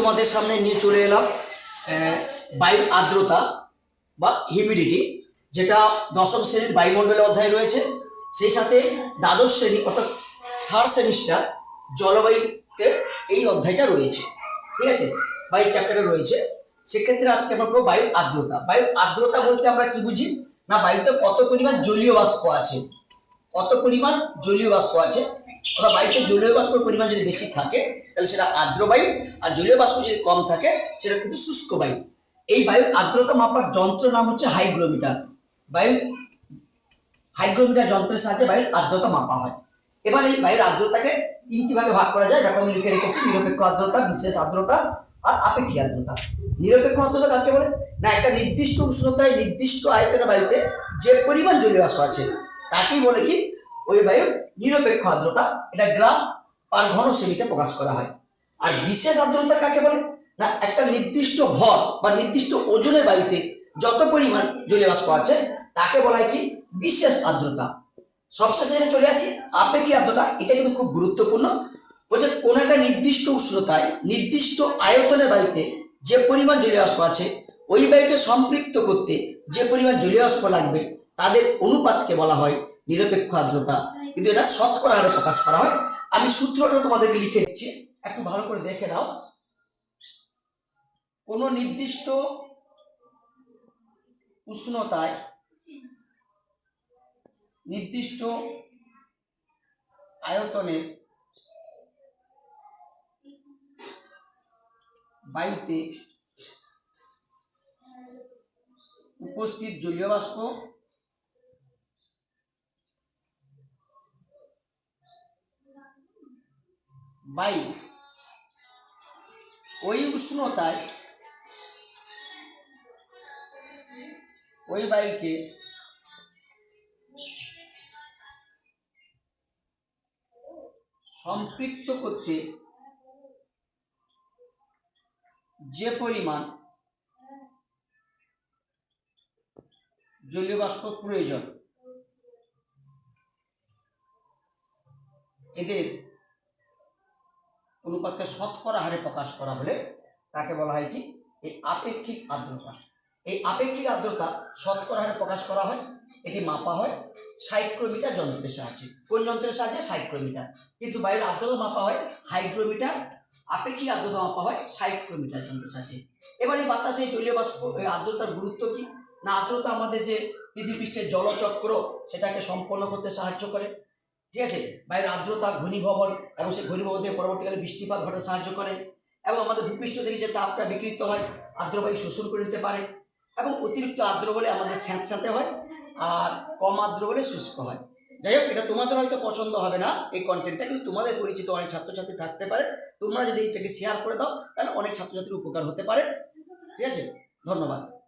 তোমাদের সামনে নিয়ে চলে এলাম আহ, বায়ু আর্দ্রতা বা হিউমিডিটি যেটা দশম শ্রেণির বায়ুমণ্ডলের অধ্যায় রয়েছে। সেই সাথে দ্বাদশ শ্রেণি অর্থাৎ থার্ড সেমিস্টার জলবায়ুতে এই অধ্যায়টা রয়েছে। ঠিক আছে? বা এই রয়েছে। সেক্ষেত্রে আজকে আমরা পড়ব বায়ু আর্দ্রতা বায়ু আর্দ্রতা বলতে আমরা কি বুঝি? না বায়ুতে কত পরিমাণ জলীয় বাষ্প আছে? কত পরিমাণ জলীয় বাষ্প আছে? অর্থাৎ বায়ুতে জলীয় বাষ্পের পরিমাণ যদি বেশি থাকে, তাহলে সেটা আর্দ্র বায়ু, আর জলীয় বাষ্প যদি কম থাকে, সেটা কিন্তু শুষ্ক বায়ু। এই বায়ুর আর্দ্রতা মাপার যন্ত্র নাম হচ্ছে হাইগ্রোমিটার। বায়ু হাইগ্রোমিটার যন্ত্রের সাহায্যে বায়ুর আর্দ্রতা মাপা হয়। এবার এই বায়ুর আর্দ্রতাকে তিনটি ভাগে ভাগ করা যায় দেখো আমি লিখে রেখেছি, নিরপেক্ষ আর্দ্রতা, বিশেষ আর্দ্রতা, আর আপেক্ষিক আর্দ্রতা। নিরপেক্ষ আর্দ্রতা কাকে বলে? না, একটা নির্দিষ্ট উষ্ণতায় নির্দিষ্ট আয়তনের বায়ুতে যে পরিমাণ জলীয় বাষ্প আছে, তাকেই বলে কি? ওই বায়ুর নিরপেক্ষ আর্দ্রতা এটা গ্রাম পার ঘন সেমিতে প্রকাশ করা হয়। আর বিশেষ আর্দ্রতা কাকে বলে? না, একটা নির্দিষ্ট ভর বা নির্দিষ্ট ওজনের বায়ুতে যত পরিমাণ জলীয় বাষ্প আছে, তাকে বলা হয় কি? বিশেষ আর্দ্রতা। সবশেষে চলে আসি, আপেক্ষিক আর্দ্রতা, এটা কিন্তু খুব গুরুত্বপূর্ণ। বলছে, কোন একটা নির্দিষ্ট উষ্ণতায়, নির্দিষ্ট আয়তনের বায়ুতে যে পরিমাণ জলীয় বাষ্প আছে, ওই বায়ুকে সম্পৃক্ত করতে যে পরিমাণ জলীয় বাষ্প লাগবে, তাদের অনুপাতকে বলা হয় নিরপেক্ষ আর্দ্রতা। কিন্তু এটা শতকরা হারে প্রকাশ করা হয়। আমি সূত্রটা তোমাদেরকে লিখে দিচ্ছি। একটু ভালো করে দেখে নাও। কোনো নির্দিষ্ট উষ্ণতায় নির্দিষ্ট আয়তনে বায়ুতে উপস্থিত জলীয় বাষ্প বায়ু ওই উষ্ণতায় ওই বায়ুকে সম্পৃক্ত করতে যে পরিমাণ জলীয় বাষ্প প্রয়োজন এদের অনুপাতকে শতকরা হারে প্রকাশ করা হলে তাকে বলা হয় কি? এই আপেক্ষিক আর্দ্রতা। এই আপেক্ষিক আর্দ্রতা শতকরা হারে প্রকাশ করা হয়, এটি মাপা হয় সাইক্রোমিটার যন্ত্রের সাহায্যে। কোন যন্ত্রের সাহায্যে? সাইক্রোমিটার কিন্তু বায়ুর আর্দ্রতা মাপা হয় হাইগ্রোমিটার আপেক্ষিক আর্দ্রতা মাপা হয় সাইক্রোমিটার যন্ত্রের সাহায্যে। এবার এই বাতাসে জলীয় বাষ্প, এই আর্দ্রতার গুরুত্ব কি? না, আর্দ্রতা আমাদের যে পৃথিবীপৃষ্ঠের জলচক্র, সেটাকে সম্পন্ন করতে সাহায্য করে। ঠিক আছে? বায়ুর আর্দ্রতা, ঘনীভবন এবং সেই ঘনীভবন থেকে পরবর্তীকালে বৃষ্টিপাত ঘটাতে সাহায্য করে এবং আমাদের ভূপৃষ্ঠ থেকে যে তাপটা বিকৃত হয়, আর্দ্রবায়ু শোষণ করে নিতে পারে এবং অতিরিক্ত আর্দ্র বলে আমাদের স্যাঁতস্যাঁতে হয় আর কম আর্দ্র বলে শুষ্ক হয়। যাই হোক, এটা তোমাদের হয়তো পছন্দ হবে না। এই কন্টেন্টটা কিন্তু তোমাদের পরিচিত অনেক ছাত্রছাত্রী থাকতে পারে। তোমরা যদি এটাকে শেয়ার করে দাও, তাহলে অনেক ছাত্রছাত্রীর উপকার হতে পারে। ঠিক আছে? ধন্যবাদ।